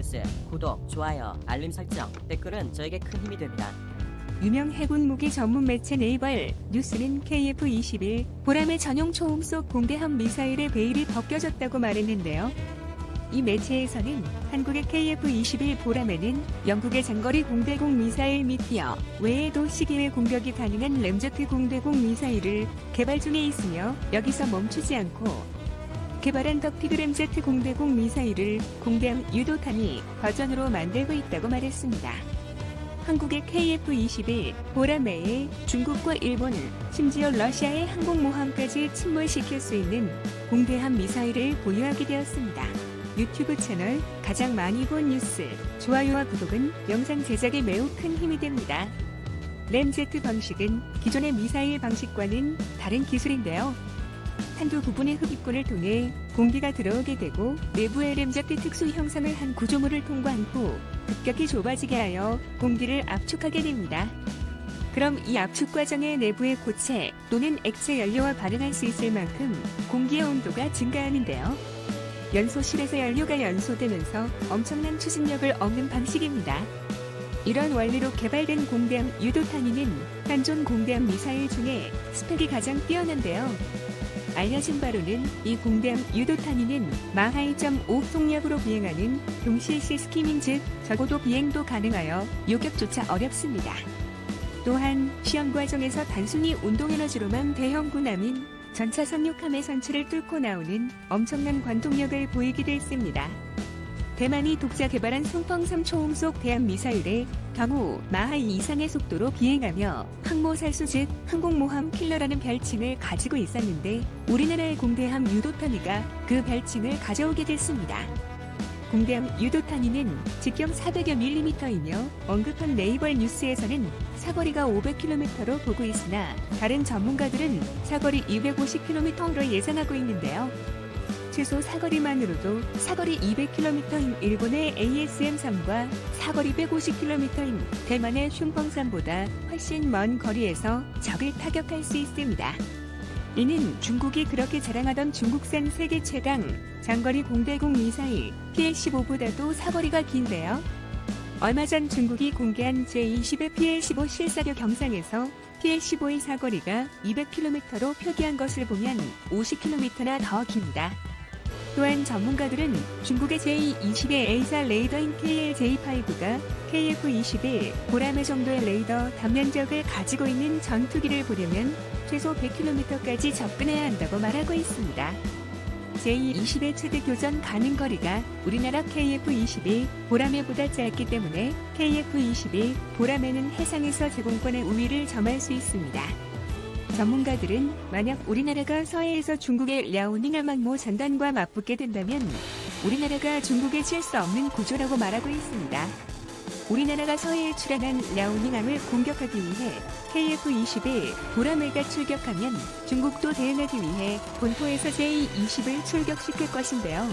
뉴스 구독, 좋아요, 알림 설정, 댓글은 저에게 큰 힘이 됩니다. 유명 해군 무기 전문 매체 네이벌 뉴스는 KF-21 보람의 전용 초음 속 공대함 미사일의 베일이 벗겨졌다고 말했는데요. 이 매체에서는 한국의 KF-21 보람에는 영국의 장거리 공대공 미사일 미티어 외에도 시기외 공격이 가능한 램제트 공대공 미사일을 개발 중에 있으며 여기서 멈추지 않고 개발한 덕티그 램제트 공대공 미사일을 공대함 유도탄이 버전으로 만들고 있다고 말했습니다. 한국의 KF-21 보라매에 중국과 일본, 심지어 러시아의 항공모함까지 침몰시킬 수 있는 공대함 미사일을 보유하게 되었습니다. 유튜브 채널 가장 많이 본 뉴스, 좋아요와 구독은 영상 제작에 매우 큰 힘이 됩니다. 램제트 방식은 기존의 미사일 방식과는 다른 기술인데요. 한두 부분의 흡입구를 통해 공기가 들어오게 되고 내부의 램제트 특수 형상을 한 구조물을 통과한 후 급격히 좁아지게 하여 공기를 압축하게 됩니다. 그럼 이 압축 과정의 내부의 고체 또는 액체 연료와 반응할 수 있을 만큼 공기의 온도가 증가하는데요. 연소실에서 연료가 연소되면서 엄청난 추진력을 얻는 방식입니다. 이런 원리로 개발된 공대함 유도탄이는 한존 공대함 미사일 중에 스펙이 가장 뛰어난데요. 알려진 바로는 이 공대함 유도탄이는 마하 1.5 속력으로 비행하는 동시일시 스키밍 즉 적어도 비행도 가능하여 요격조차 어렵습니다. 또한 시험 과정에서 단순히 운동 에너지로만 대형 군함인 전차 상륙함의 선체를 뚫고 나오는 엄청난 관통력을 보이기도 했습니다. 대만이 독자 개발한 송펑 3 초음 속 대함 미사일의 경우 마하 2 이상의 속도로 비행하며 항모살수 즉 항공모함 킬러라는 별칭을 가지고 있었는데 우리나라의 공대함 유도탄이가 그 별칭을 가져오게 됐습니다. 공대함 유도탄이는 직경 400여 밀리미터이며 언급한 네이버 뉴스에서는 사거리가 500km로 보고 있으나 다른 전문가들은 사거리 250km로 예상하고 있는데요. 최소 사거리만으로도 사거리 200km인 일본의 ASM-3과 사거리 150km인 대만의 슌펑3보다 훨씬 먼 거리에서 적을 타격할 수 있습니다. 이는 중국이 그렇게 자랑하던 중국산 세계 최강 장거리 공대공 미사일 PL-15보다도 사거리가 긴데요. 얼마 전 중국이 공개한 제20의 PL-15 실사격 경상에서 PL-15의 사거리가 200km로 표기한 것을 보면 50km나 더 깁니다. 또한 전문가들은 중국의 제20의 A사 레이더인 KL-J5가 KF-21 보라매 정도의 레이더 단면적을 가지고 있는 전투기를 보려면 최소 100km까지 접근해야 한다고 말하고 있습니다. 제20의 최대 교전 가능 거리가 우리나라 KF-21 보라매보다 짧기 때문에 KF-21 보라매는 해상에서 제공권의 우위를 점할 수 있습니다. 전문가들은 만약 우리나라가 서해에서 중국의 랴오닝 항모 전단과 맞붙게 된다면 우리나라가 중국에 칠 수 없는 구조라고 말하고 있습니다. 우리나라가 서해에 출현한 랴오닝함을 공격하기 위해 KF-21 보라매가 출격하면 중국도 대응하기 위해 본토에서 제20을 출격시킬 것인데요.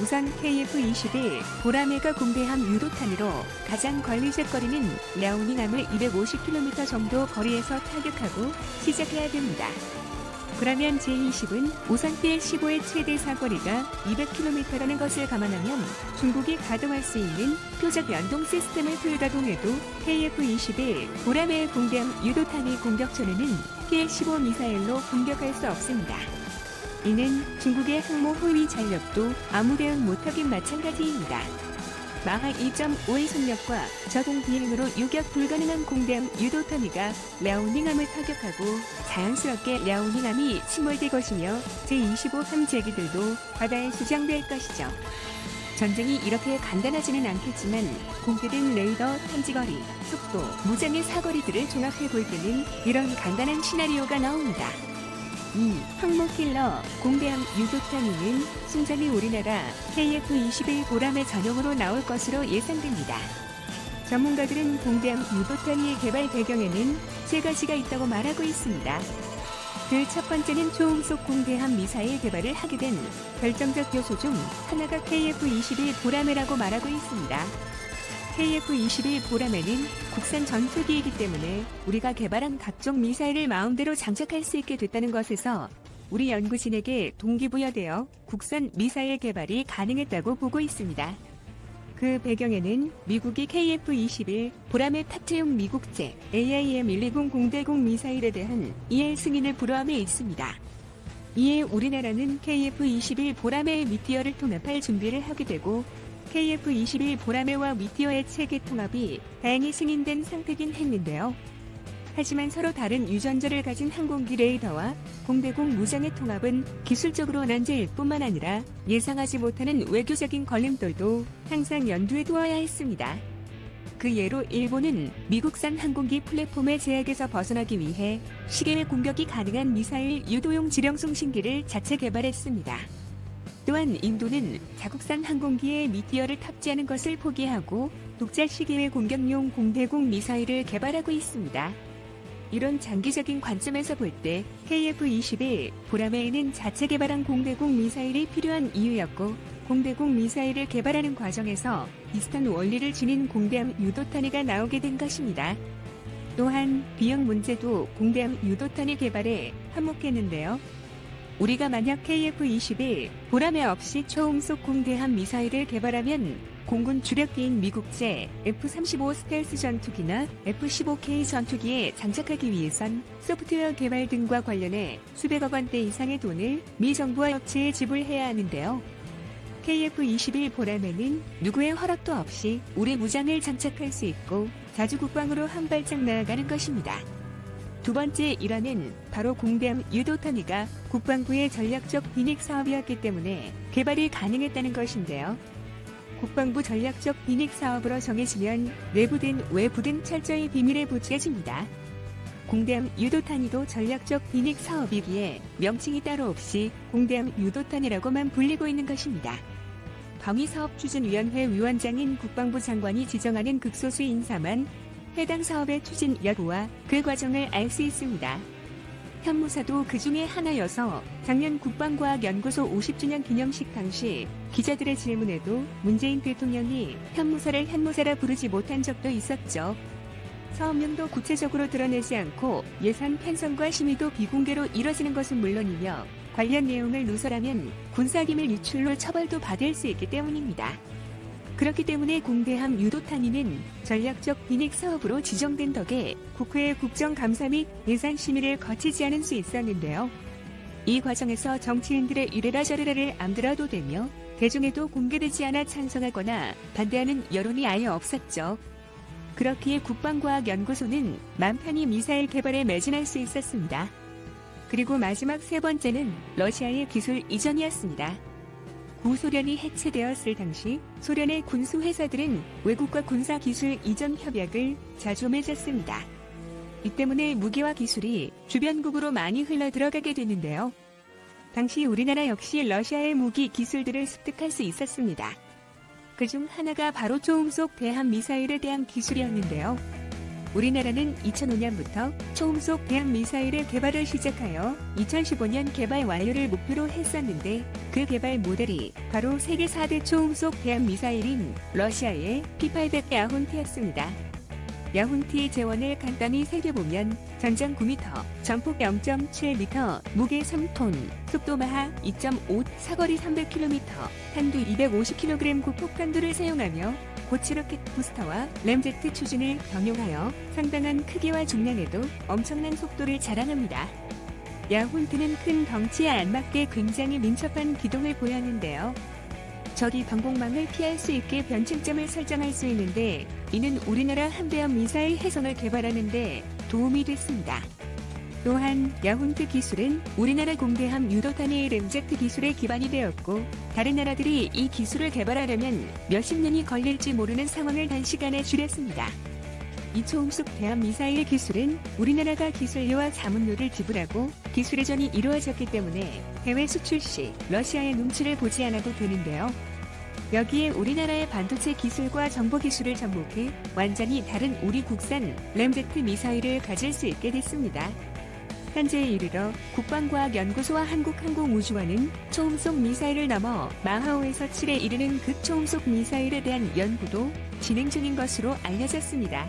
우선 KF-21 보라매가 공대함 유도탄으로 가장 걸리적 거리는 랴오닝함을 250km 정도 거리에서 타격하고 시작해야 됩니다. 그러면 제20은 우선 PL-15의 최대 사거리가 200km라는 것을 감안하면 중국이 가동할 수 있는 표적 연동 시스템을 풀가동해도 KF-21 보라매의 공대함 유도탄의 공격 전에는 PL-15 미사일로 공격할 수 없습니다. 이는 중국의 항모 호위 전력도 아무 대응 못하긴 마찬가지입니다. 마하 2.5의 속력과 저공 비행으로 유격 불가능한 공대함 유도탄이가 랴오닝함을 타격하고 자연스럽게 랴오닝함이 침몰될 것이며 제25 함재기들도 바다에 수장될 것이죠. 전쟁이 이렇게 간단하지는 않겠지만 공개된 레이더 탐지거리, 속도, 무장의 사거리들을 종합해 볼 때는 이런 간단한 시나리오가 나옵니다. 2. 항모킬러 공대함 유도탄이는 순전히 우리나라 KF-21 보람의 전용으로 나올 것으로 예상됩니다. 전문가들은 공대함 유도탄이의 개발 배경에는 세 가지가 있다고 말하고 있습니다. 그 첫 번째는 초음속 공대함 미사일 개발을 하게 된 결정적 요소 중 하나가 KF-21 보라매라고 말하고 있습니다. KF-21 보라매는 국산 전투기이기 때문에 우리가 개발한 각종 미사일을 마음대로 장착할 수 있게 됐다는 것에서 우리 연구진에게 동기부여되어 국산 미사일 개발이 가능했다고 보고 있습니다. 그 배경에는 미국이 KF-21 보람의 타트용 미국제 AIM-120 공대공 미사일에 대한 EL 승인을 불허함에 있습니다. 이에 우리나라는 KF-21 보라매의 미티어를 통합할 준비를 하게 되고 KF-21 보라매와 미티어의 체계 통합이 다행히 승인된 상태긴 했는데요. 하지만 서로 다른 유전자를 가진 항공기 레이더와 공대공 무장의 통합은 기술적으로 난제일 뿐만 아니라 예상하지 못하는 외교적인 걸림돌도 항상 연두에 두어야 했습니다. 그 예로 일본은 미국산 항공기 플랫폼의 제약에서 벗어나기 위해 시계의 공격이 가능한 미사일 유도용 지령 송신기를 자체 개발했습니다. 또한 인도는 자국산 항공기에 미티어를 탑재하는 것을 포기하고 독자 시계의 공격용 공대공 미사일을 개발하고 있습니다. 이런 장기적인 관점에서 볼 때 KF-21 보라매에는 자체 개발한 공대공 미사일이 필요한 이유였고 공대공 미사일을 개발하는 과정에서 비슷한 원리를 지닌 공대함 유도탄이가 나오게 된 것입니다. 또한 비용 문제도 공대함 유도탄이 개발에 한몫했는데요. 우리가 만약 KF-21 보라매 없이 초음속 공대함 미사일을 개발하면 공군 주력기인 미국제 F-35 스텔스 전투기나 F-15K 전투기에 장착하기 위해선 소프트웨어 개발 등과 관련해 수백억 원대 이상의 돈을 미 정부와 업체에 지불해야 하는데요. KF-21 보라매는 누구의 허락도 없이 우리 무장을 장착할 수 있고 자주 국방으로 한 발짝 나아가는 것입니다. 두 번째 일환은 바로 공대함 유도탄이가 국방부의 전략적 비닉 사업이었기 때문에 개발이 가능했다는 것인데요. 국방부 전략적 비닉 사업으로 정해지면 내부든 외부든 철저히 비밀에 붙여집니다. 공대함 유도탄이도 전략적 비닉 사업이기에 명칭이 따로 없이 공대함 유도탄이라고만 불리고 있는 것입니다. 방위사업추진위원회 위원장인 국방부 장관이 지정하는 극소수 인사만 해당 사업의 추진 여부와 그 과정을 알 수 있습니다. 현무사도 그 중에 하나여서 작년 국방과학연구소 50주년 기념식 당시 기자들의 질문에도 문재인 대통령이 현무사를 현무사라 부르지 못한 적도 있었죠. 사업명도 구체적으로 드러내지 않고 예산 편성과 심의도 비공개로 이뤄지는 것은 물론이며 관련 내용을 누설하면 군사기밀 유출로 처벌도 받을 수 있기 때문입니다. 그렇기 때문에 공대함 유도탄위는 전략적 비닉 사업으로 지정된 덕에 국회의 국정감사 및 예산 심의를 거치지 않을 수 있었는데요. 이 과정에서 정치인들의 이래라 저래라를 암들어도 되며 대중에도 공개되지 않아 찬성하거나 반대하는 여론이 아예 없었죠. 그렇기에 국방과학연구소는 맘 편히 미사일 개발에 매진할 수 있었습니다. 그리고 마지막 세 번째는 러시아의 기술 이전이었습니다. 구소련이 해체되었을 당시 소련의 군수 회사들은 외국과 군사 기술 이전 협약을 자주 맺었습니다. 이 때문에 무기와 기술이 주변국으로 많이 흘러 들어가게 되는데요. 당시 우리나라 역시 러시아의 무기 기술들을 습득할 수 있었습니다. 그중 하나가 바로 초음속 대함 미사일에 대한 기술이었는데요. 우리나라는 2005년부터 초음속 대함 미사일의 개발을 시작하여 2015년 개발 완료를 목표로 했었는데 그 개발 모델이 바로 세계 4대 초음속 대함 미사일인 러시아의 P-800 야훈티였습니다. 야훈티의 재원을 간단히 살펴보면 전장 9m, 전폭 0.7m, 무게 3톤, 속도 마하 2.5, 사거리 300km, 탄두 250kg 고폭탄두를 사용하며 고치 로켓 부스터와 램제트 추진을 병용하여 상당한 크기와 중량에도 엄청난 속도를 자랑합니다. 야훈트는 큰 덩치에 알맞게 굉장히 민첩한 기동을 보였는데요. 적이 방공망을 피할 수 있게 변칙점을 설정할 수 있는데 이는 우리나라 함대함 미사일 해성을 개발하는데 도움이 됐습니다. 또한 야훈트 기술은 우리나라 공대함 유도탄의 램제트 기술에 기반이 되었고 다른 나라들이 이 기술을 개발하려면 몇십 년이 걸릴지 모르는 상황을 단시간에 줄였습니다. 이 초음속 대함 미사일 기술은 우리나라가 기술료와 자문료를 지불하고 기술 이전이 이루어졌기 때문에 해외 수출 시 러시아의 눈치를 보지 않아도 되는데요. 여기에 우리나라의 반도체 기술과 정보 기술을 접목해 완전히 다른 우리 국산 램제트 미사일을 가질 수 있게 됐습니다. 현재에 이르러 국방과학연구소와 한국항공우주원은 초음속 미사일을 넘어 마하오에서 7에 이르는 극초음속 미사일에 대한 연구도 진행 중인 것으로 알려졌습니다.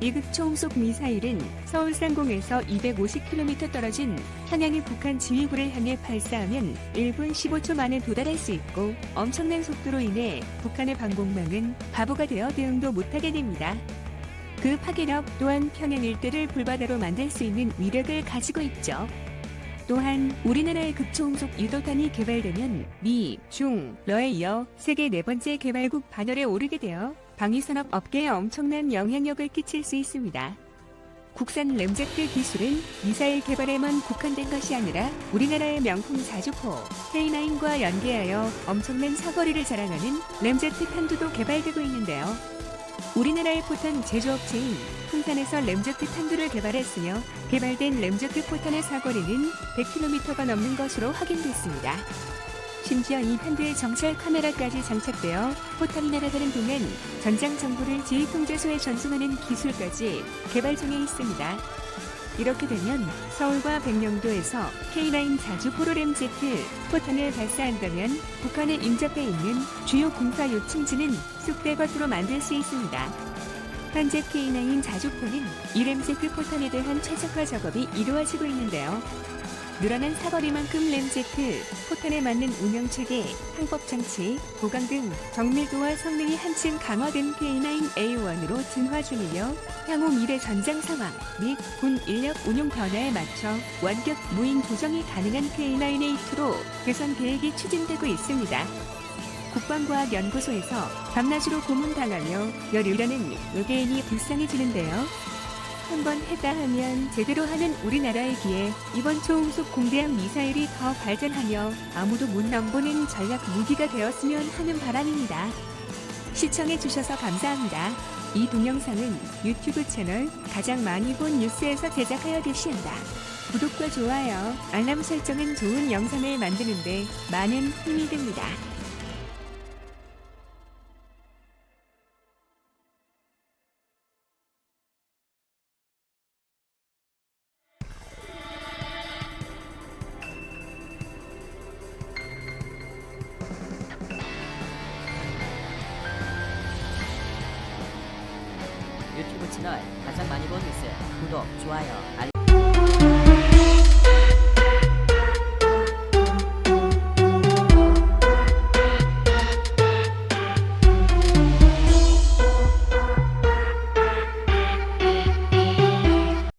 이급 초음속 미사일은 서울 상공에서 250km 떨어진 평양의 북한 지휘부를 향해 발사하면 1분 15초 만에 도달할 수 있고 엄청난 속도로 인해 북한의 방공망은 바보가 되어 대응도 못하게 됩니다. 그 파괴력 또한 평양 일대를 불바다로 만들 수 있는 위력을 가지고 있죠. 또한 우리나라의 극초음속 유도탄이 개발되면 미, 중, 러에 이어 세계 네 번째 개발국 반열에 오르게 되어 방위산업 업계에 엄청난 영향력을 끼칠 수 있습니다. 국산 램제트 기술은 미사일 개발에만 국한된 것이 아니라 우리나라의 명품 자주포 K9과 연계하여 엄청난 사거리를 자랑하는 램제트 탄두도 개발되고 있는데요. 우리나라의 포탄 제조업체인 풍산에서 램제트 탄두를 개발했으며 개발된 램제트 포탄의 사거리는 100km가 넘는 것으로 확인됐습니다. 심지어 이 탄두에 정찰 카메라까지 장착되어 포탄이 날아가는 동안 전장 정보를 지휘 통제소에 전송하는 기술까지 개발 중에 있습니다. 이렇게 되면 서울과 백령도에서 K9 자주 포로램 제트 포탄을 발사한다면 북한에 인접해 있는 주요 군사 요충지는 쑥대 것으로 만들 수 있습니다. 현재 K9 자주포는 이램 제트 포탄에 대한 최적화 작업이 이루어지고 있는데요. 늘어난 사거리만큼 램제트, 포탄에 맞는 운영체계, 항법 장치, 보강 등 정밀도와 성능이 한층 강화된 K9A1으로 진화 중이며 향후 미래 전장 상황 및 군 인력 운용 변화에 맞춰 완격 무인 조정이 가능한 K9A2로 개선 계획이 추진되고 있습니다. 국방과학연구소에서 밤낮으로 고문당하며 열일하는 외계인이 불쌍해지는데요. 한 번 했다 하면 제대로 하는 우리나라이기에 이번 초음속 공대함 미사일이 더 발전하며 아무도 못 넘보는 전략 무기가 되었으면 하는 바람입니다. 시청해주셔서 감사합니다. 이 동영상은 유튜브 채널 가장 많이 본 뉴스에서 제작하여 게시한다. 구독과 좋아요, 알람 설정은 좋은 영상을 만드는데 많은 힘이 됩니다. 채널 가장 많이 본 뉴스 구독, 좋아요, 알림